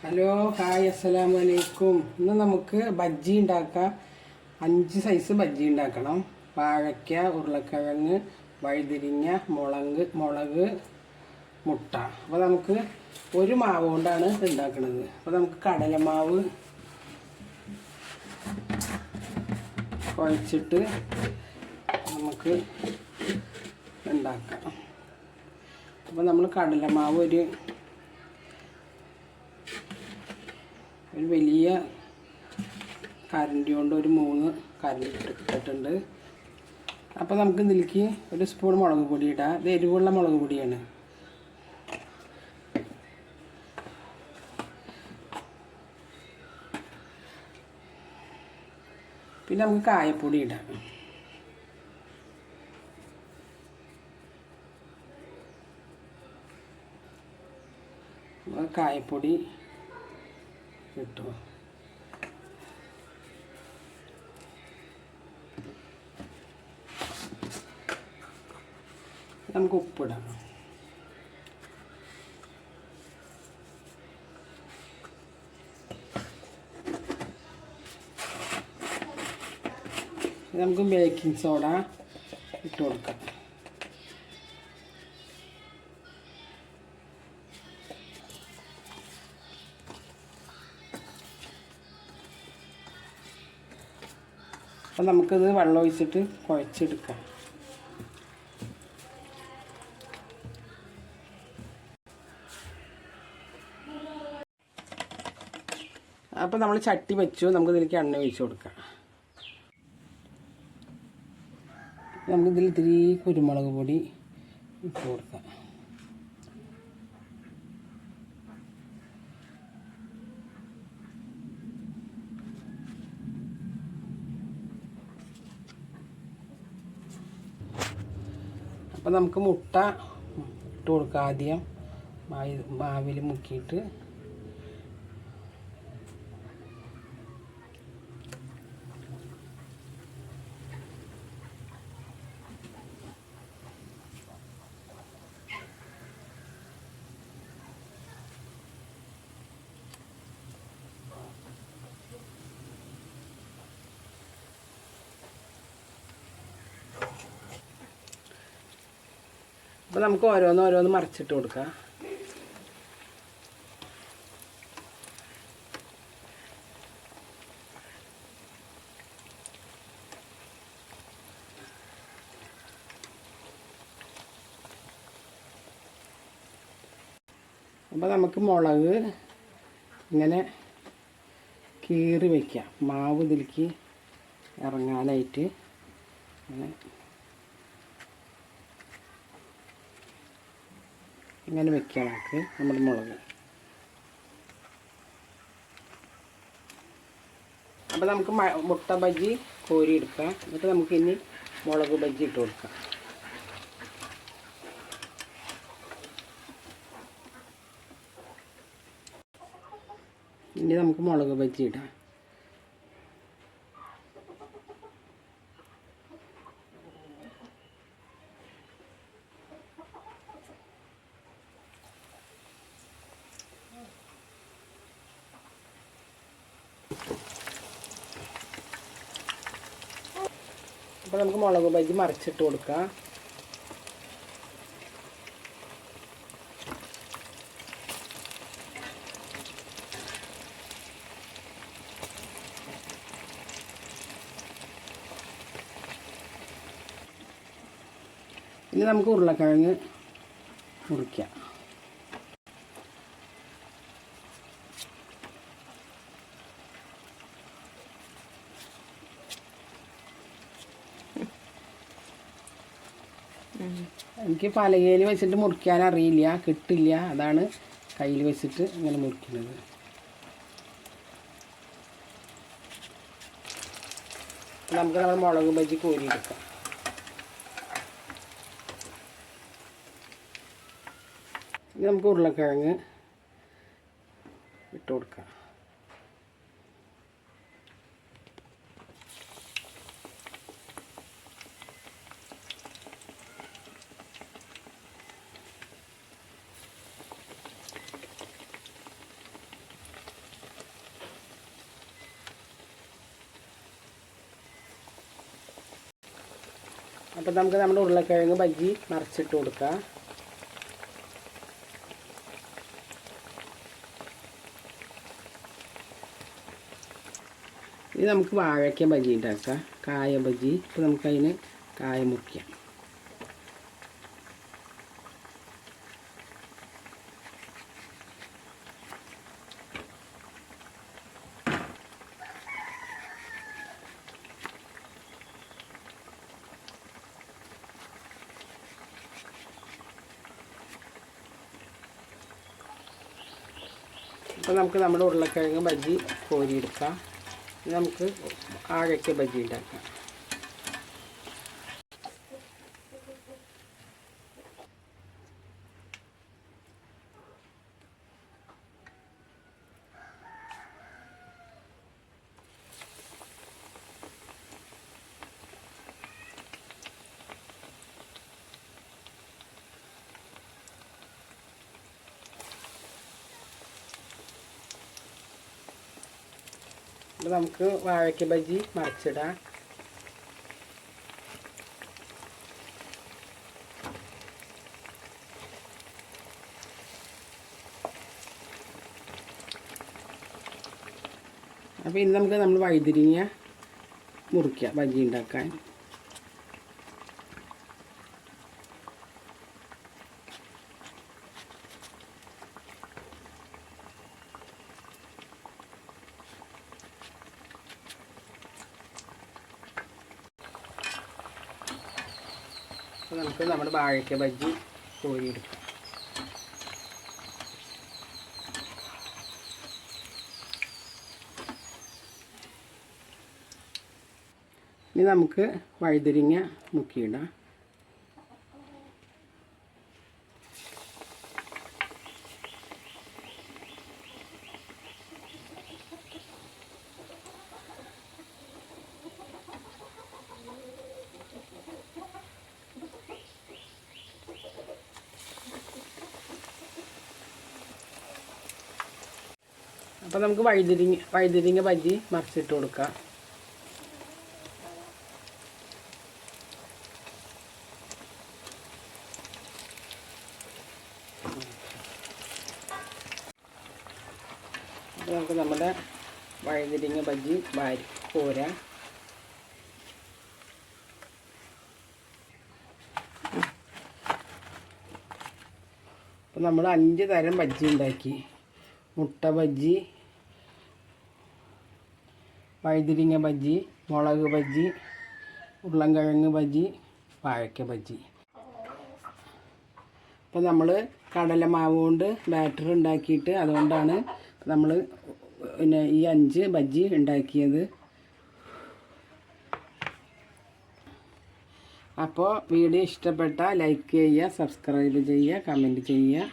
Hello hi അസ്സലാം വലൈക്കും ഇന്ന് നമുക്ക് ബജ്ജി ഉണ്ടാക്കാം. അഞ്ച് സൈസ് ബജ്ജി ഉണ്ടാക്കണം. വാഴയ്ക്ക ഉരുളക്കിഴങ്ങ് വഴുതിരിങ്ങ മുളക് മുളക് മുട്ട. അപ്പോൾ നമുക്ക് ഒരു മാവ് കൊണ്ടാണ് ഉണ്ടാക്കുന്നത് അപ്പോൾ നമുക്ക് കടലമാവ് കുഴച്ചിട്ട് നമുക്ക് ഉണ്ടാക്കാം. അപ്പോൾ നമ്മൾ കടലമാവ് ഒരു ഒരു വലിയ കരണ്ടി കൊണ്ട് ഒരു മൂന്ന് കരണ്ടി ഇട്ടിട്ടുണ്ട് അപ്പോൾ നമുക്ക് ഇതിലേക്ക് ഒരു സ്പൂൺ മുളക് പൊടി ഇടാം. ഇത് എരിവുള്ള മുളക് പൊടിയാണ്. പിന്നെ നമുക്ക് കായപ്പൊടി ഇടാം. കായപ്പൊടി ഇട്ടു നമുക്ക് ഉപ്പിടാം. നമുക്ക് ബേക്കിംഗ് സോഡ ഇട്ട് കൊടുക്കാം. അപ്പം നമുക്കിത് വെള്ളം ഒഴിച്ചിട്ട് കുഴച്ചെടുക്കാം. അപ്പം നമ്മൾ ചട്ടി വെച്ചു. നമുക്ക് ഇതിലേക്ക് എണ്ണ ഒഴിച്ചു കൊടുക്കാം. നമുക്കിതിൽ ഇത്തിരി കുരുമുളക് പൊടി ഇട്ട് കൊടുക്കാം. അപ്പം നമുക്ക് മുട്ട ഇട്ട് കൊടുക്കാം ആദ്യം. മാവ് മാവിൽ മുക്കിയിട്ട്. അപ്പോൾ നമുക്ക് ഓരോന്ന് ഓരോന്ന് മറിച്ചിട്ട് കൊടുക്കാം. അപ്പോൾ നമുക്ക് മുളക് ഇങ്ങനെ കീറി വയ്ക്കാം മാവ് ഇതിലേക്ക് ഇറങ്ങാനായിട്ട്. അങ്ങനെ ഇങ്ങനെ വെക്കാം നമുക്ക് നമ്മുടെ മുളക്. അപ്പോൾ നമുക്ക് മുട്ട ബജി കോരി എടുക്കാം. എന്നിട്ട് നമുക്ക് ഇനി മുളക് ബജ്ജി ഇട്ട് കൊടുക്കാം. ഇനി നമുക്ക് മുളക് ബജ്ജി ഇടാം. അപ്പോൾ നമുക്ക് മുളക് ബജ്ജി മറിച്ചിട്ട് കൊടുക്കാം. ഇനി നമുക്ക് ഉരുളക്കിഴങ്ങ് മുറിക്കാം. എനിക്ക് പലകയിൽ വെച്ചിട്ട് മുറിക്കാൻ അറിയില്ല കിട്ടില്ല. അതാണ് കയ്യിൽ വെച്ചിട്ട് ഇങ്ങനെ മുറിക്കുന്നത്. നമുക്ക് നമ്മൾ മുളക് ബജി കോരിയെടുക്കാം. നമുക്ക് ഉരുളക്കിഴങ്ങ് ഇട്ട് കൊടുക്കാം. അപ്പം നമുക്ക് നമ്മുടെ ഉരുളക്കിഴങ്ങ് ബജി മറിച്ചിട്ട് കൊടുക്കാം. ഇനി നമുക്ക് വാഴയ്ക്ക ബജി ഉണ്ടാക്കാം. കായ ബജി ഇപ്പം നമുക്കതിന് കായ മുറിക്കാം. അപ്പോൾ നമുക്ക് നമ്മുടെ ഉരുളക്കിഴങ്ങ് ബജി കോരിയെടുക്കാം. നമുക്ക് ആഴയ്ക്ക ബജി ഉണ്ടാക്കാം? അപ്പോൾ നമുക്ക് വാഴയ്ക്ക ബജി മറിച്ചിടാം. അപ്പോൾ ഇനി നമുക്ക് നമ്മൾ വഴുതിരിങ്ങ മുറിക്കുക ബജി ഉണ്ടാക്കാൻ. അപ്പോൾ നമുക്ക് നമ്മുടെ വാഴയ്ക്ക ബജ്ജി കോരിയെടുക്കാം. ഇനി നമുക്ക് വഴുതിരിങ്ങ മുക്കിയിടാം. അപ്പോൾ നമുക്ക് വഴുതിരിങ്ങ വഴുതിരിങ്ങ ബജി മറിച്ചിട്ട് കൊടുക്കാം. നമുക്ക് നമ്മുടെ വഴുതിരിങ്ങ ബജി വാരി പോരാ അപ്പോൾ നമ്മൾ അഞ്ച് തരം ബജ്ജി ഉണ്ടാക്കി. മുട്ട ബജ്ജി വഴുതിരിങ്ങ ബജ്ജി മുളക് ബജ്ജി ഉരുളൻകിഴങ്ങ് ബജ്ജി വാഴയ്ക്ക ബജ്ജി. അപ്പോൾ നമ്മൾ കടല മാവ് കൊണ്ട് ബാറ്റർ ഉണ്ടാക്കിയിട്ട് അതുകൊണ്ടാണ് നമ്മൾ പിന്നെ ഈ അഞ്ച് ബജ്ജി ഉണ്ടാക്കിയത്. അപ്പോൾ വീഡിയോ ഇഷ്ടപ്പെട്ടാൽ ലൈക്ക് ചെയ്യുക സബ്സ്ക്രൈബ് ചെയ്യുക കമന്റ് ചെയ്യുക.